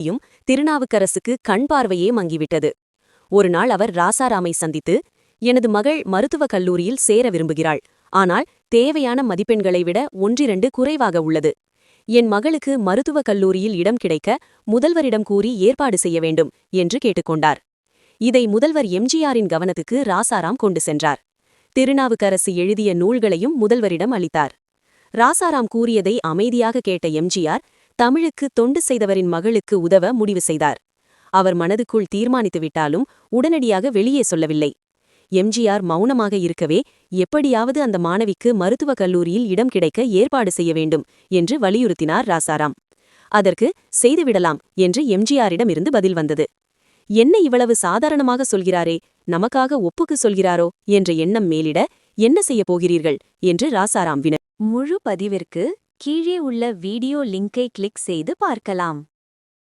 யும் திருநாவுக்கரசுக்கு கண் பார்வையே மங்கிவிட்டது. ஒரு நாள் அவர் ராசாராமை சந்தித்து எனது மகள் மருத்துவக் கல்லூரியில் சேர விரும்புகிறாள். ஆனால் தேவையான மதிப்பெண்களை விட ஒன்றிரண்டு குறைவாக உள்ளது. என் மகளுக்கு மருத்துவக் கல்லூரியில் இடம் கிடைக்க முதல்வரிடம் கூறி ஏற்பாடு செய்ய வேண்டும் என்று கேட்டுக்கொண்டார். இதை முதல்வர் எம்ஜிஆரின் கவனத்துக்கு ராசாராம் கொண்டு சென்றார். திருநாவுக்கரசு எழுதிய நூல்களையும் முதல்வரிடம் அளித்தார். ராசாராம் கூறியதை அமைதியாக கேட்ட எம்ஜிஆர் தமிழுக்கு தொண்டு செய்தவரின் மகளுக்கு உதவ முடிவு செய்தார். அவர் மனதுக்குள் தீர்மானித்துவிட்டாலும் உடனடியாக வெளியே சொல்லவில்லை. எம்ஜிஆர் மௌனமாக இருக்கவே எப்படியாவது அந்த மாணவிக்கு மருத்துவக் கல்லூரியில் இடம் கிடைக்க ஏற்பாடு செய்ய வேண்டும் என்று வலியுறுத்தினார் ராசாராம். அதற்கு செய்துவிடலாம் என்று எம்ஜிஆரிடமிருந்து பதில் வந்தது. என்ன இவ்வளவு சாதாரணமாக சொல்கிறாரே நமக்காக ஒப்புக்கு சொல்கிறாரோ என்ற எண்ணம் மேலிட என்ன செய்யப் போகிறீர்கள்? என்று ராசாராம் வின முழு பதிவிற்கு கீழே உள்ள வீடியோ லிங்கை கிளிக் செய்து பார்க்கலாம்.